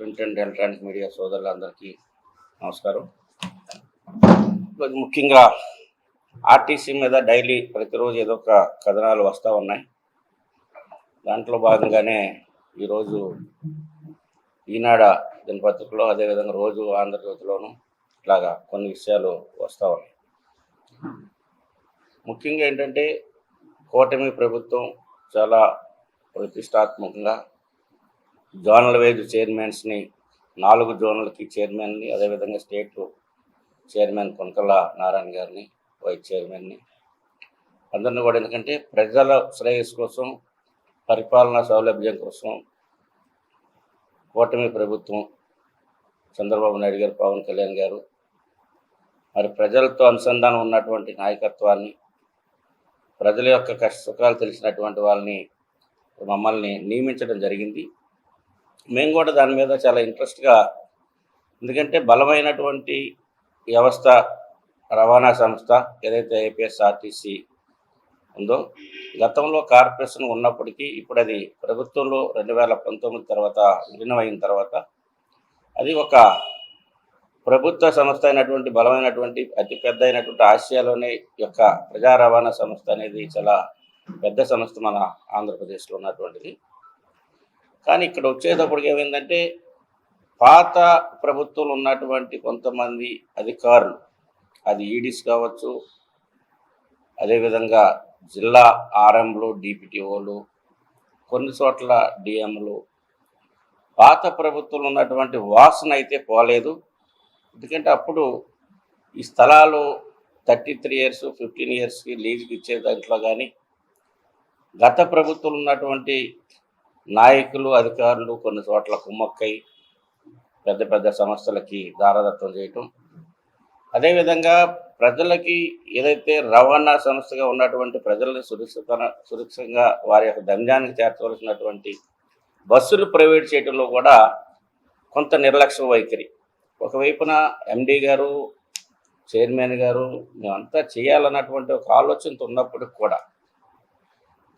Print and electronic media సోదరులందరికీ నమస్కారం. ఈరోజు ముఖ్యంగా ఆర్టీసీ మీద డైలీ ప్రతిరోజు ఏదో ఒక కథనాలు వస్తూ ఉన్నాయి. దాంట్లో భాగంగానే ఈరోజు ఈనాడ దినపత్రికలో అదేవిధంగా రోజు ఆంధ్రజ్యోతిలోను ఇట్లాగా కొన్ని విషయాలు వస్తూ ఉన్నాయి. ముఖ్యంగా ఏంటంటే కూటమి ప్రభుత్వం చాలా ప్రతిష్టాత్మకంగా జోనల్ వైజ్ చైర్మన్స్ని నాలుగు జోన్లకి చైర్మన్ని అదేవిధంగా స్టేట్ చైర్మన్ కొనకల నారాయణ గారిని వైస్ చైర్మన్ని. అందరిని కూడా ఎందుకంటే ప్రజల శ్రేయస్సు కోసం పరిపాలనా సౌలభ్యం కోసం కూటమి ప్రభుత్వం చంద్రబాబు నాయుడు గారు పవన్ కళ్యాణ్ గారు మరి ప్రజలతో అనుసంధానం ఉన్నటువంటి నాయకత్వాన్ని ప్రజల యొక్క కష్ట సుఖాలు తెలిసినటువంటి వాళ్ళని మమ్మల్ని నియమించడం జరిగింది. మేము కూడా దాని మీద చాలా ఇంట్రెస్ట్గా ఎందుకంటే బలమైనటువంటి వ్యవస్థ రవాణా సంస్థ ఏదైతే ఏపీఎస్ఆర్టీసీ ఉందో గతంలో కార్పొరేషన్ ఉన్నప్పటికీ ఇప్పుడు అది ప్రభుత్వంలో రెండు వేల పంతొమ్మిది తర్వాత విలీనమైన తర్వాత అది ఒక ప్రభుత్వ సంస్థ అయినటువంటి బలమైనటువంటి అతిపెద్ద అయినటువంటి ఆసియాలోనే యొక్క ప్రజా రవాణా సంస్థ అనేది చాలా పెద్ద సంస్థ మన ఆంధ్రప్రదేశ్లో ఉన్నటువంటిది. కానీ ఇక్కడ వచ్చేటప్పటికి ఏమైందంటే పాత ప్రభుత్వంలో ఉన్నటువంటి కొంతమంది అధికారులు అది ఈడీస్ కావచ్చు అదేవిధంగా జిల్లా ఆర్ఎంలు డిపిటిఓలు కొన్ని చోట్ల డిఎంలు పాత ప్రభుత్వంలో ఉన్నటువంటి వాసన అయితే పోలేదు. ఎందుకంటే అప్పుడు ఈ స్థలాలు థర్టీ త్రీ ఇయర్స్ ఫిఫ్టీన్ ఇయర్స్కి లీజుకి ఇచ్చే దాంట్లో కానీ గత ప్రభుత్వంలో ఉన్నటువంటి నాయకులు అధికారులు కొన్ని చోట్ల కుమ్మక్కై పెద్ద పెద్ద సంస్థలకి దారదత్వం చేయటం. అదేవిధంగా ప్రజలకి ఏదైతే రవాణా సంస్థగా ఉన్నటువంటి ప్రజల్ని సురక్షిత సురక్షితంగా వారి యొక్క దంజానికి చేర్చవలసినటువంటి బస్సులు ప్రైవేట్ చేయడంలో కూడా కొంత నిర్లక్ష్య వైఖరి. ఒకవైపున ఎండి గారు చైర్మన్ గారు మేమంతా చేయాలన్నటువంటి ఒక ఆలోచనతో ఉన్నప్పటికి కూడా.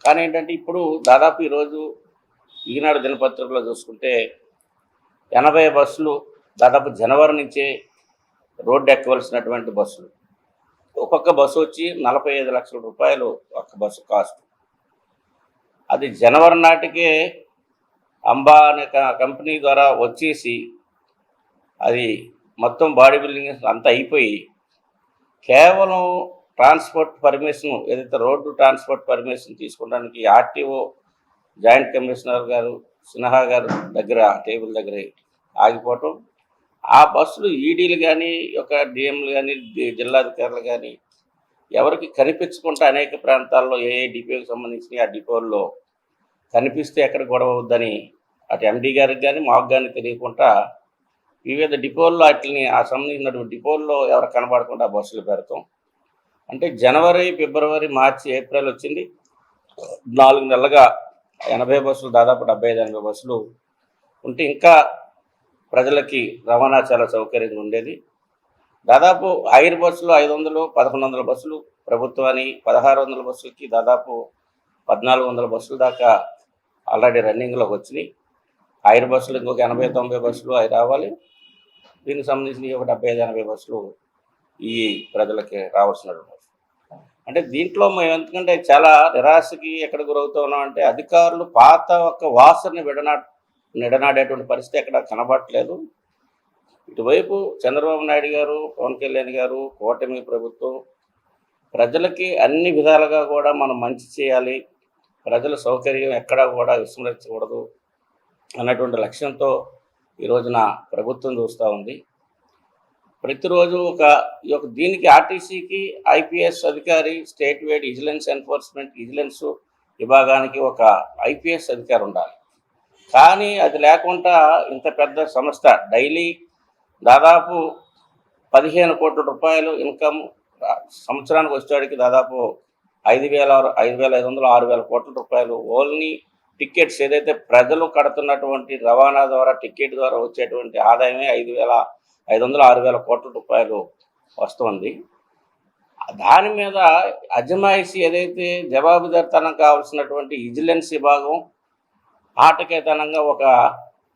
కానీ ఏంటంటే ఇప్పుడు దాదాపు ఈరోజు ఈనాడు దినపత్రికలో చూసుకుంటే ఎనభై బస్సులు దాదాపు జనవరి నుంచే రోడ్డు ఎక్కవలసినటువంటి బస్సులు. ఒక్కొక్క బస్సు వచ్చి నలభై ఐదు లక్షల రూపాయలు ఒక్క బస్సు కాస్ట్. అది జనవరి నాటికే అంబా అనే కంపెనీ ద్వారా వచ్చేసి అది మొత్తం బాడీ బిల్డింగ్ అంతా అయిపోయి కేవలం ట్రాన్స్పోర్ట్ పర్మిషన్ ఏదైతే రోడ్డు ట్రాన్స్పోర్ట్ పర్మిషన్ తీసుకోవడానికి ఆర్టీఓ జాయింట్ కమిషనర్ గారు సిన్హా గారు దగ్గర టేబుల్ దగ్గర ఆగిపోవటం. ఆ బస్సులు ఈడీలు కానీ ఒక డిఎంలు కానీ జిల్లాధికారులు కానీ ఎవరికి కనిపించకుండా అనేక ప్రాంతాల్లో ఏ ఏ డిపోకి సంబంధించిన ఆ డిపోల్లో కనిపిస్తే ఎక్కడ గొడవ అవుద్దని అటు ఎండీ గారికి కానీ మాకు కానీ తెలియకుండా వివిధ డిపోల్లో వాటిని ఆ సంబంధించినటువంటి డిపోల్లో ఎవరు కనబడకుండా బస్సులు పెడతాం. అంటే జనవరి ఫిబ్రవరి మార్చి ఏప్రిల్ వచ్చింది. నాలుగు నెలలుగా ఎనభై బస్సులు దాదాపు డెబ్బై ఐదు ఎనభై బస్సులు ఉంటే ఇంకా ప్రజలకి రవాణా చాలా సౌకర్యంగా ఉండేది. దాదాపు ఐదు బస్సులు ఐదు వందలు పదకొండు వందల బస్సులు ప్రభుత్వాన్ని పదహారు వందల బస్సులకి దాదాపు పద్నాలుగు వందల బస్సులు దాకా ఆల్రెడీ రన్నింగ్లోకి వచ్చినాయి. ఐదు బస్సులు ఇంకొక ఎనభై తొంభై బస్సులు అవి రావాలి. దీనికి సంబంధించిన ఒక డెబ్బై ఐదు ఎనభై బస్సులు ఈ ప్రజలకి రావాల్సినటువంటి అంటే దీంట్లో మేము ఎందుకంటే చాలా నిరాశకి ఎక్కడ గురవుతున్నాం అంటే అధికారులు పాత ఒక వాసనని విడనా నిడనాడేటువంటి పరిస్థితి ఎక్కడ కనబడట్లేదు. ఇటువైపు చంద్రబాబు నాయుడు గారు పవన్ కళ్యాణ్ గారు కూటమి ప్రభుత్వం ప్రజలకి అన్ని విధాలుగా కూడా మనం మంచి చేయాలి. ప్రజల సౌకర్యం ఎక్కడా కూడా విస్మరించకూడదు అన్నటువంటి లక్ష్యంతో ఈ రోజున ప్రభుత్వం చూస్తూ ఉంది. ప్రతిరోజు ఒక ఈ యొక్క దీనికి ఆర్టీసీకి ఐపీఎస్ అధికారి state wide vigilance enforcement vigilance విభాగానికి ఒక ఐపీఎస్ అధికారి ఉండాలి. కానీ అది లేకుండా ఇంత పెద్ద సంస్థ డైలీ దాదాపు పదిహేను కోట్ల రూపాయలు ఇన్కమ్ సంవత్సరానికి వచ్చేవాడికి దాదాపు ఐదు వేల ఐదు వేల ఐదు వందలు ఆరు వేల కోట్ల రూపాయలు. ఓన్లీ టికెట్స్ ఏదైతే ప్రజలు కడుతున్నటువంటి రవాణా ద్వారా టికెట్ ద్వారా వచ్చేటువంటి ఆదాయమే ఐదు వేల ఐదు వందల ఆరు వేల కోట్ల రూపాయలు వస్తుంది. దాని మీద అజమాయిషి ఏదైతే జవాబుదారితనం కావాల్సినటువంటి విజిలెన్స్ విభాగం ఆటకేతనంగా ఒక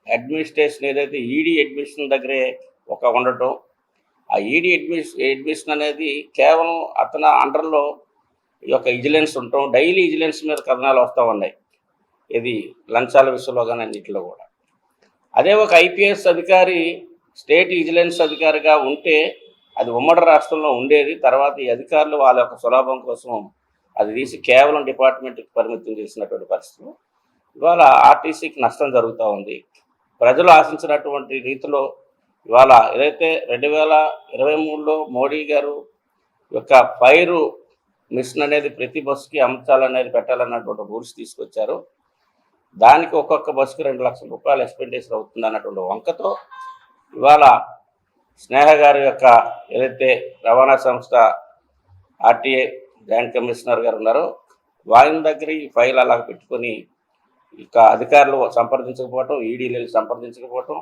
అడ్మినిస్ట్రేషన్ ఏదైతే ఈడీ అడ్మిషన్ దగ్గరే ఒక ఉండటం ఆ ఈడీ అడ్మిస్ అడ్మిషన్ అనేది కేవలం అతని అండర్లో ఈ యొక్క విజిలెన్స్ ఉండటం డైలీ విజిలెన్స్ మీద కథనాలు వస్తూ ఉన్నాయి. ఇది లంచాల విషయంలో కానీ అన్నింటిలో కూడా. అదే ఒక ఐపీఎస్ అధికారి స్టేట్ విజిలెన్స్ అధికారిగా ఉంటే అది ఉమ్మడి రాష్ట్రంలో ఉండేది. తర్వాత ఈ అధికారులు వాళ్ళ యొక్క సులభం కోసం అది తీసి కేవలం డిపార్ట్మెంట్కి పరిమితం చేసినటువంటి పరిస్థితులు ఇవాళ ఆర్టీసీకి నష్టం జరుగుతూ ఉంది. ప్రజలు ఆశించినటువంటి రీతిలో ఇవాళ ఏదైతే రెండు వేల ఇరవై మూడులో మోడీ గారు యొక్క ఫైరు మిషన్ అనేది ప్రతి బస్సుకి అమర్చాలనేది పెట్టాలన్నటువంటి రూల్స్ తీసుకొచ్చారు. దానికి ఒక్కొక్క బస్సుకి రెండు లక్షల రూపాయలు ఎక్స్పెండిచర్ అవుతుంది అన్నటువంటి వంకతో ఇవాళ స్నేహ గారి యొక్క ఏదైతే రవాణా సంస్థ ఆర్టీఏ జాయింట్ కమిషనర్ గారు ఉన్నారో వాయిన దగ్గర ఈ ఫైల్ అలా పెట్టుకొని ఇక అధికారులు సంప్రదించకపోవటం ఈడీలు సంప్రదించకపోవటం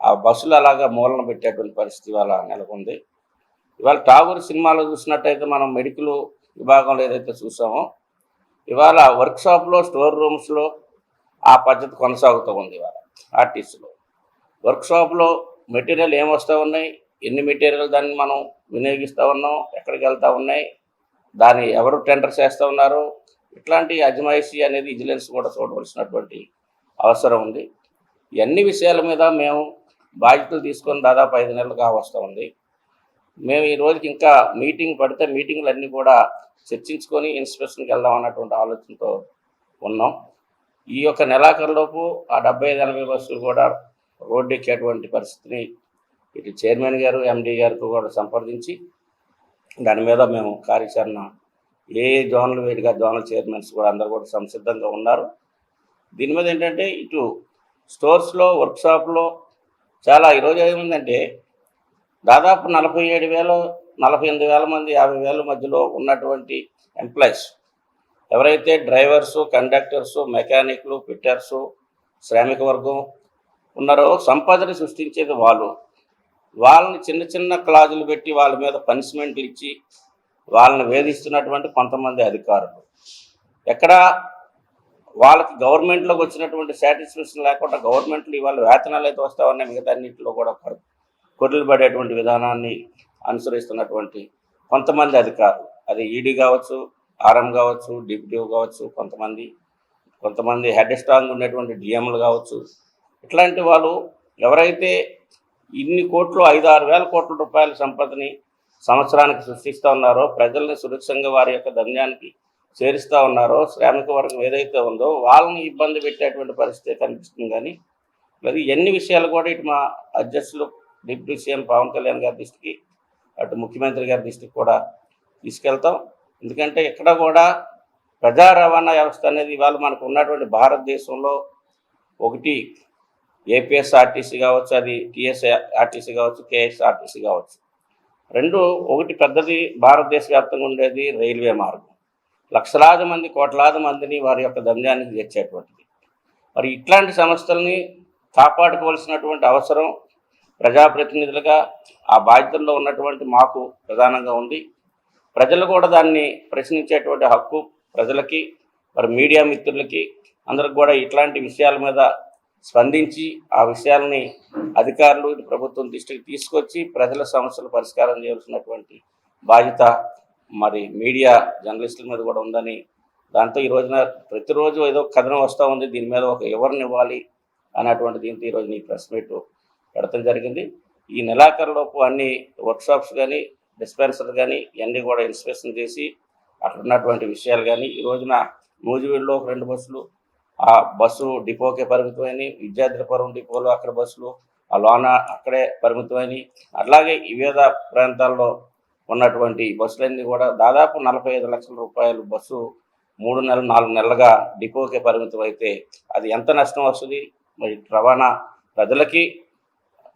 ఆ బస్సులు అలాగా మూలన పెట్టేటువంటి పరిస్థితి ఇవాళ నెలకొంది. ఇవాళ ఠాగూర్ సినిమాలో చూసినట్టయితే మనం మెడికల్ విభాగంలో ఏదైతే చూసామో ఇవాళ వర్క్షాప్లో స్టోర్ రూమ్స్లో ఆ పద్ధతి కొనసాగుతూ ఉంది ఇవాళ ఆర్టీసీలో. వర్క్షాప్లో మెటీరియల్ ఏమొస్తూ ఉన్నాయి? ఎన్ని మెటీరియల్ దాన్ని మనం వినియోగిస్తూ ఉన్నాం? ఎక్కడికి వెళ్తూ ఉన్నాయి? దాన్ని ఎవరు టెండర్ చేస్తూ ఉన్నారు? ఇట్లాంటి అజమాయిషీ అనేది విజిలెన్స్ కూడా చూడవలసినటువంటి అవసరం ఉంది. ఈ అన్ని విషయాల మీద మేము బాధ్యతలు తీసుకొని దాదాపు ఐదు నెలలుగా వస్తూ ఉంది. మేము ఈ రోజుకి ఇంకా మీటింగ్ పడితే మీటింగ్లు అన్నీ కూడా చర్చించుకొని ఇన్స్పెక్షన్కి వెళ్దాం అన్నటువంటి ఆలోచనతో ఉన్నాం. ఈ యొక్క నెలాఖరులోపు ఆ డెబ్బై ఐదు ఎనభై బస్సులు కూడా రోడ్డు ఎక్కేటువంటి పరిస్థితిని ఇటు చైర్మన్ గారు ఎండీ గారితో కూడా సంప్రదించి దాని మీద మేము కార్యాచరణ ఏ జోన్లు వేడిగా జోనల్ చైర్మన్స్ కూడా అందరు కూడా సంసిద్ధంగా ఉన్నారు. దీని మీద ఏంటంటే ఇటు స్టోర్స్లో వర్క్షాప్లో చాలా ఈరోజు ఏముందంటే దాదాపు నలభై ఏడు వేలు నలభై ఎనిమిది వేల మంది యాభై వేల మధ్యలో ఉన్నటువంటి ఎంప్లాయీస్. ఎవరైతే డ్రైవర్సు కండక్టర్సు మెకానిక్లు ఫిట్టర్సు శ్రామిక వర్గం ఉన్నారో సంపదని సృష్టించేది వాళ్ళు. వాళ్ళని చిన్న చిన్న క్లాజులు పెట్టి వాళ్ళ మీద పనిష్మెంట్లు ఇచ్చి వాళ్ళని వేధిస్తున్నటువంటి కొంతమంది అధికారులు. ఎక్కడ వాళ్ళకి గవర్నమెంట్లోకి వచ్చినటువంటి సాటిస్ఫాక్షన్ లేకుండా గవర్నమెంట్లు ఇవాళ వేతనాలు అయితే వస్తా మిగతా అన్నింటిలో కూడా కొడులు పడేటువంటి విధానాన్ని అనుసరిస్తున్నటువంటి కొంతమంది అధికారులు. అది ఈడీ కావచ్చు ఆర్ఎం కావచ్చు డిప్యూటీ కావచ్చు కొంతమంది కొంతమంది హెడ్ స్ట్రాంగ్ ఉన్నటువంటి డిఎంలు కావచ్చు ఇట్లాంటి వాళ్ళు ఎవరైతే ఇన్ని కోట్లు ఐదు ఆరు వేల కోట్ల రూపాయల సంపదని సంవత్సరానికి సృష్టిస్తూ ఉన్నారో ప్రజల్ని సురక్షంగా వారి యొక్క ధన్యానికి చేరుస్తూ ఉన్నారో శ్రామిక వర్గం ఏదైతే ఉందో వాళ్ళని ఇబ్బంది పెట్టేటువంటి పరిస్థితి కనిపిస్తుంది. కానీ మరి ఎన్ని విషయాలు కూడా ఇటు మా అధ్యక్షులు డిప్యూటీ సీఎం పవన్ కళ్యాణ్ గారి దృష్టికి అటు ముఖ్యమంత్రి గారి దృష్టికి కూడా తీసుకెళ్తాం. ఎందుకంటే ఇక్కడ కూడా ప్రజా రవాణా వ్యవస్థ అనేది ఇవాళ మనకు ఉన్నటువంటి భారతదేశంలో ఒకటి ఏపీఎస్ఆర్టీసీ కావచ్చు అది టీఎస్ఆర్టీసీ కావచ్చు కేఎస్ఆర్టీసీ కావచ్చు. రెండు ఒకటి పెద్దది భారతదేశ వ్యాప్తంగా ఉండేది రైల్వే మార్గం. లక్షలాది మంది కోట్లాది మందిని వారి యొక్క దంద్యానికి తెచ్చేటువంటిది మరి ఇట్లాంటి సంస్థల్ని కాపాడుకోవాల్సినటువంటి అవసరం ప్రజాప్రతినిధులుగా ఆ బాధ్యతల్లో ఉన్నటువంటి మాకు ప్రధానంగా ఉంది. ప్రజలు కూడా దాన్ని ప్రశ్నించేటువంటి హక్కు ప్రజలకి మరి మీడియా మిత్రులకి అందరికి కూడా ఇట్లాంటి విషయాల మీద స్పందించి ఆ విషయాల్ని అధికారులు ఇటు ప్రభుత్వం దృష్టికి తీసుకొచ్చి ప్రజల సమస్యలు పరిష్కారం చేయాల్సినటువంటి బాధ్యత మరి మీడియా జర్నలిస్టుల మీద కూడా ఉందని దాంతో ఈ రోజున ప్రతిరోజు ఏదో కథనం వస్తూ ఉంది దీని మీద ఒక ఎవరిని ఇవ్వాలి అన్నటువంటి దీంతో ఈరోజు నీ ప్రెస్ మీట్ పెడతం జరిగింది. ఈ నెలాఖరులోపు అన్ని వర్క్షాప్స్ కానీ డిస్పెన్సర్ కానీ ఇవన్నీ కూడా ఇన్స్పెక్షన్ చేసి అక్కడ ఉన్నటువంటి విషయాలు కానీ ఈ రోజున నూజివీడులో ఒక రెండు బస్సులు ఆ బస్సు డిపోకే పరిమితమైనవి విద్యార్థులపురం డిపోలో అక్కడ బస్సులు ఆ లోన అక్కడే పరిమితమైనవి. అట్లాగే వివిధ ప్రాంతాల్లో ఉన్నటువంటి బస్సులన్నీ కూడా దాదాపు నలభై ఐదు లక్షల రూపాయలు బస్సు మూడు నెలలు నాలుగు నెలలుగా డిపోకే పరిమితం అయితే అది ఎంత నష్టం వస్తుంది? మరి రవాణా ప్రజలకి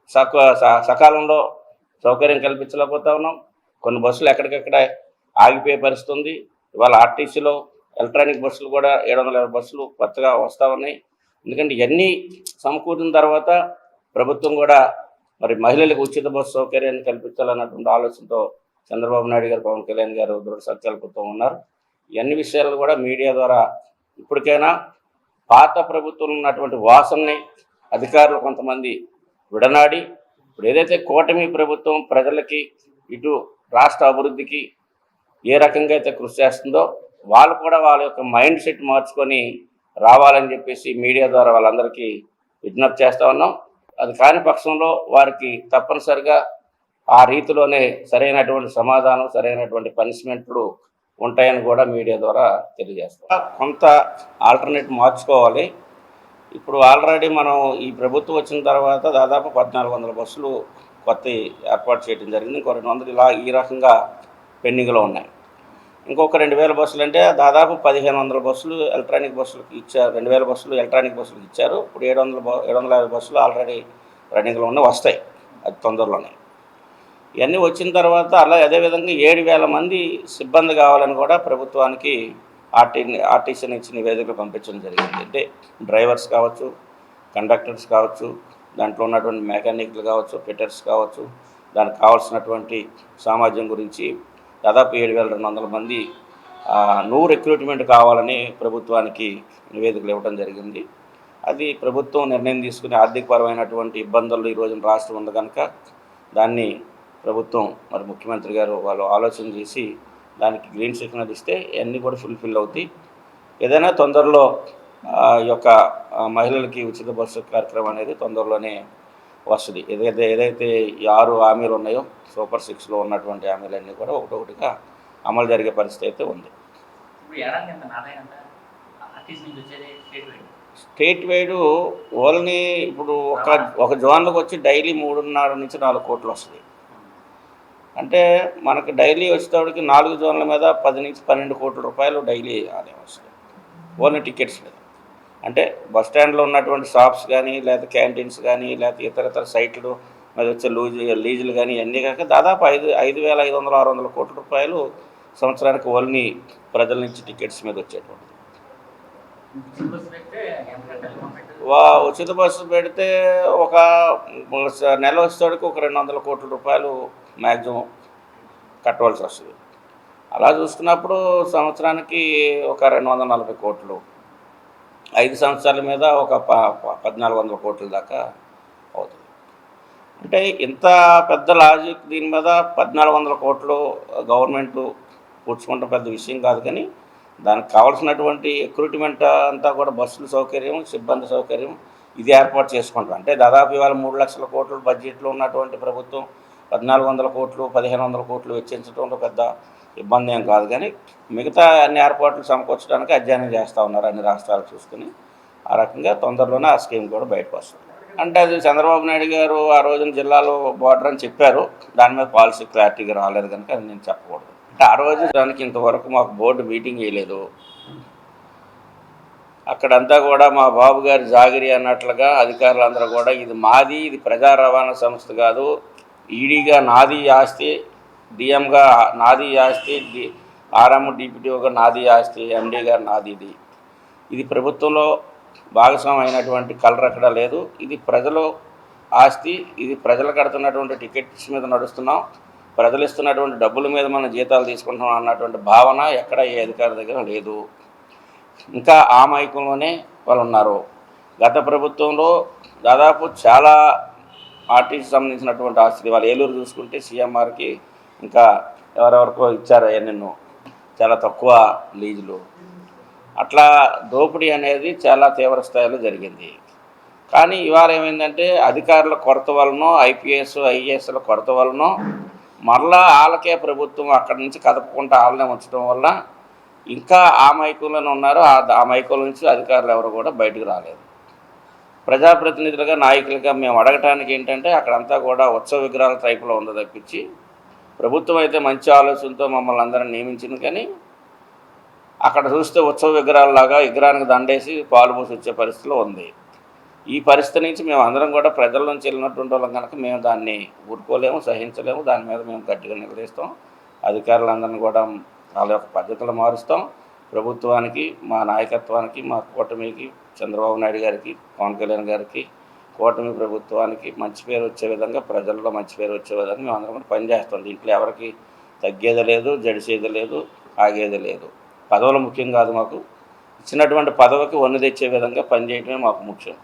సక స- సకాలంలో సౌకర్యం కల్పించలేకపోతా ఉన్నాం. కొన్ని బస్సులు ఎక్కడికక్కడ ఆగిపోయే పరిస్థితి ఉంది. ఇవాళ ఆర్టీసీలో ఎలక్ట్రానిక్ బస్సులు కూడా ఏడు వందల యాభై బస్సులు కొత్తగా వస్తూ ఉన్నాయి. ఎందుకంటే ఇవన్నీ సమకూరిన తర్వాత ప్రభుత్వం కూడా మరి మహిళలకు ఉచిత బస్సు సౌకర్యాన్ని కల్పించాలన్నటువంటి ఆలోచనతో చంద్రబాబు నాయుడు గారు పవన్ కళ్యాణ్ గారు దృఢ సంకల్పంతో ఉన్నారు. ఇవన్నీ విషయాలు కూడా మీడియా ద్వారా ఇప్పటికైనా పాత ప్రభుత్వం ఉన్నటువంటి వాసనని అధికారులు కొంతమంది విడనాడి ఇప్పుడు ఏదైతే కూటమి ప్రభుత్వం ప్రజలకి ఇటు రాష్ట్ర అభివృద్ధికి ఏ రకంగా అయితే కృషి చేస్తుందో వాళ్ళు కూడా వాళ్ళ యొక్క మైండ్ సెట్ మార్చుకొని రావాలని చెప్పేసి మీడియా ద్వారా వాళ్ళందరికీ విజ్ఞప్తి చేస్తూ ఉన్నాం. అది కాని పక్షంలో వారికి తప్పనిసరిగా ఆ రీతిలోనే సరైనటువంటి సమాధానం సరైనటువంటి పనిష్మెంట్లు ఉంటాయని కూడా మీడియా ద్వారా తెలియజేస్తాం. కొంత ఆల్టర్నేట్ మార్చుకోవాలి. ఇప్పుడు ఆల్రెడీ మనం ఈ ప్రభుత్వం వచ్చిన తర్వాత దాదాపు పద్నాలుగు వందల బస్సులు కొత్త ఏర్పాటు చేయడం జరిగింది. ఇంకో రెండు వందలు ఇలా ఈ రకంగా పెండింగ్లో ఉన్నాయి. ఇంకొక రెండు వేల బస్సులు అంటే దాదాపు పదిహేను వందల బస్సులు ఎలక్ట్రానిక్ బస్సులకు ఇచ్చారు. రెండు వేల బస్సులు ఎలక్ట్రానిక్ బస్సులకు ఇచ్చారు. ఇప్పుడు ఏడు వందల ఏడు వందల యాభై బస్సులు ఆల్రెడీ రన్నింగ్లో ఉన్నాయి వస్తాయి. అది తొందరలోనే. ఇవన్నీ వచ్చిన తర్వాత అలా అదేవిధంగా ఏడు వేల మంది సిబ్బంది కావాలని కూడా ప్రభుత్వానికి ఆర్టీ ఆర్టీసీ నుంచి నివేదికలు పంపించడం జరిగింది. అంటే డ్రైవర్స్ కావచ్చు కండక్టర్స్ కావచ్చు దాంట్లో ఉన్నటువంటి మెకానిక్లు కావచ్చు ఫిటర్స్ కావచ్చు దానికి కావాల్సినటువంటి సామర్థ్యం గురించి దాదాపు ఏడు వేల రెండు వందల మంది నూ రిక్రూట్మెంట్ కావాలని ప్రభుత్వానికి నివేదికలు ఇవ్వడం జరిగింది. అది ప్రభుత్వం నిర్ణయం తీసుకుని ఆర్థికపరమైనటువంటి ఇబ్బందులు ఈ రోజున రాష్ట్రం ఉంది కనుక దాన్ని ప్రభుత్వం మరి ముఖ్యమంత్రి గారు వాళ్ళు ఆలోచన చేసి దానికి గ్రీన్ సిగ్నల్ ఇస్తే అన్నీ కూడా ఫుల్ఫిల్ అవుతాయి. ఏదైనా తొందరలో ఈ యొక్క మహిళలకి ఉచిత బస్సు కార్యక్రమం అనేది తొందరలోనే వస్తుంది ఏదైతే ఏదైతే ఆరు హామీలు ఉన్నాయో సూపర్ సిక్స్లో ఉన్నటువంటి హామీలన్నీ కూడా ఒకటొకటిగా అమలు జరిగే పరిస్థితి అయితే ఉంది. స్టేట్ వైడ్ ఓన్లీ ఇప్పుడు ఒక ఒక జోన్లకు వచ్చి డైలీ మూడున్నర నుంచి నాలుగు కోట్లు వస్తుంది. అంటే మనకు డైలీ వచ్చేటప్పటికి నాలుగు జోన్ల మీద పది నుంచి పన్నెండు కోట్ల రూపాయలు డైలీ ఆదాయం వస్తుంది. ఓన్లీ టికెట్స్ మీద. అంటే బస్ స్టాండ్లో ఉన్నటువంటి షాప్స్ కానీ లేదా క్యాంటీన్స్ కానీ లేదా ఇతర ఇతర సైట్లు మీద వచ్చే లూజ్ లీజులు కానీ ఇవన్నీ కాక దాదాపు ఐదు ఐదు వేల ఐదు వందల ఆరు వందల కోట్ల రూపాయలు సంవత్సరానికి ఓన్లీ ప్రజల నుంచి టికెట్స్ మీద వచ్చేటువంటి. బస్సు వా ఉచిత బస్సు పెడితే ఒక నెల వచ్చేటికి ఒక రెండు వందల కోట్ల రూపాయలు మ్యాక్సిమం కట్టవలసి వస్తుంది. అలా చూసుకున్నప్పుడు సంవత్సరానికి ఒక రెండు వందల నలభై కోట్లు ఐదు సంవత్సరాల మీద ఒక ప పద్నాలుగు వందల కోట్ల దాకా అవుతుంది. అంటే ఇంత పెద్ద లాజిక్ దీని మీద పద్నాలుగు వందల కోట్లు గవర్నమెంట్ కూర్చుకుంటే పెద్ద విషయం కాదు కానీ దానికి కావాల్సినటువంటి ఎక్రూట్మెంట్ అంతా కూడా బస్సుల సౌకర్యం సిబ్బంది సౌకర్యం ఇది ఏర్పాటు చేసుకుంటాం. అంటే దాదాపు ఇవాళ మూడు లక్షల కోట్లు బడ్జెట్లో ఉన్నటువంటి ప్రభుత్వం పద్నాలుగు వందల కోట్లు పదిహేను వందల కోట్లు వెచ్చించడంలో పెద్ద ఇబ్బంది ఏం కాదు కానీ మిగతా అన్ని ఏర్పాట్లు సమకూర్చడానికి అధ్యయనం చేస్తూ ఉన్నారు అన్ని రాష్ట్రాలు చూసుకుని. ఆ రకంగా తొందరలోనే ఆ స్కీమ్ కూడా బయటకు వస్తుంది. అంటే అది చంద్రబాబు నాయుడు గారు ఆ రోజున జిల్లాలో బార్డర్ అని చెప్పారు. దాని మీద పాలసీ క్లారిటీగా రాలేదు కనుక అది నేను చెప్పకూడదు. అంటే ఆ రోజు దానికి ఇంతవరకు మాకు బోర్డు మీటింగ్ వేయలేదు. అక్కడంతా కూడా మా బాబు గారి జాగిరి అన్నట్లుగా అధికారులందరూ కూడా ఇది మాది ఇది ప్రజా రవాణా సంస్థ కాదు. ఈడీగా నాది ఆస్తి డిఎంగా నాది ఆస్తి డి ఆర్ఎం డిప్యూటీగా నాది ఆస్తి ఎండీ గారు నాది ఇది. ఇది ప్రభుత్వంలో భాగస్వామ్యం అయినటువంటి కలర్ అక్కడ లేదు. ఇది ప్రజలు ఆస్తి ఇది ప్రజలు కడుతున్నటువంటి టికెట్స్ మీద నడుస్తున్నాం. ప్రజలు ఇస్తున్నటువంటి డబ్బుల మీద మనం జీతాలు తీసుకుంటున్నాం అన్నటువంటి భావన ఎక్కడ ఏ అధికారి దగ్గర లేదు. ఇంకా ఆ మైకంలోనే వాళ్ళు ఉన్నారు. గత ప్రభుత్వంలో దాదాపు చాలా ఆర్టీసీ సంబంధించినటువంటి ఆస్తి వాళ్ళు ఏలూరు చూసుకుంటే సీఎంఆర్కి ఇంకా ఎవరెవరికో ఇచ్చారు నిన్ను చాలా తక్కువ లీజులు. అట్లా దోపిడీ అనేది చాలా తీవ్ర స్థాయిలో జరిగింది. కానీ ఇవాళ ఏమైందంటే అధికారుల కొరత వలనో ఐపీఎస్ ఐఏఎస్ల కొరత వలనో మరలా వాళ్ళకే ప్రభుత్వం అక్కడి నుంచి కదపకుండా వాళ్ళనే ఉంచడం వల్ల ఇంకా ఆ మైకుల్లోనే ఉన్నారు. ఆ ఆ మైకుల నుంచి అధికారులు ఎవరు కూడా బయటకు రాలేదు. ప్రజాప్రతినిధులుగా నాయకులుగా మేము అడగటానికి ఏంటంటే అక్కడంతా కూడా ఉత్సవ విగ్రహాల టైపులో ఉంది తప్పించి ప్రభుత్వం అయితే మంచి ఆలోచనతో మమ్మల్ని అందరిని నియమించింది కానీ అక్కడ చూస్తే ఉత్సవ విగ్రహాలలాగా విగ్రహానికి దండేసి పాలు పోసి వచ్చే పరిస్థితిలో ఉంది. ఈ పరిస్థితి నుంచి మేము అందరం కూడా ప్రజల నుంచి వెళ్ళినటువంటి వాళ్ళం కనుక మేము దాన్ని ఊరుకోలేము సహించలేము. దాని మీద మేము గట్టిగా నిలదీస్తాం. అధికారులందరినీ కూడా వాళ్ళ యొక్క పద్ధతులు మారుస్తాం. ప్రభుత్వానికి మా నాయకత్వానికి మా కూటమికి చంద్రబాబు నాయుడు గారికి పవన్ కళ్యాణ్ గారికి కూటమి ప్రభుత్వానికి మంచి పేరు వచ్చే విధంగా ప్రజల్లో మంచి పేరు వచ్చే విధంగా మేము అందరం కూడా పనిచేస్తాం. దీంట్లో ఎవరికి తగ్గేది లేదు జడిసేది లేదు ఆగేది లేదు. పదవులు ముఖ్యం కాదు మాకు. ఇచ్చినటువంటి పదవికి వన్ను తెచ్చే విధంగా పనిచేయడమే మాకు ముఖ్యం.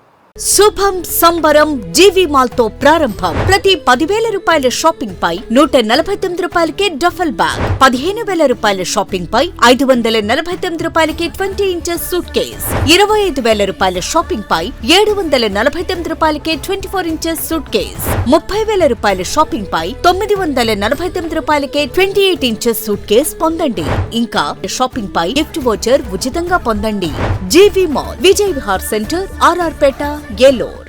శుభం సంబరం జీవి మాల్తో ప్రారంభం. ప్రతి పదివేల రూపాయల షాపింగ్ పై నూట నలభై తొమ్మిది రూపాయలకే డఫల్ బ్యాగ్. పదిహేను వేల రూపాయల షాపింగ్ పై ఐదు వందల నలభై తొమ్మిది రూపాయలకి ట్వంటీ ఇంచెస్ సూట్ కేస్. ఇరవై ఐదు వేల రూపాయల షాపింగ్ పై ఏడు వందల నలభై తొమ్మిది రూపాయలకే twenty four inches suitcase. ముప్పై వేల రూపాయల షాపింగ్ పై తొమ్మిది వందల నలభై తొమ్మిది రూపాయలకే twenty eight inches suitcase పొందండి. ఇంకా షాపింగ్ పై గిఫ్ట్ వోచర్ ఉచితంగా పొందండి. GV mall Vijay Vihar centre RR Peta Eluru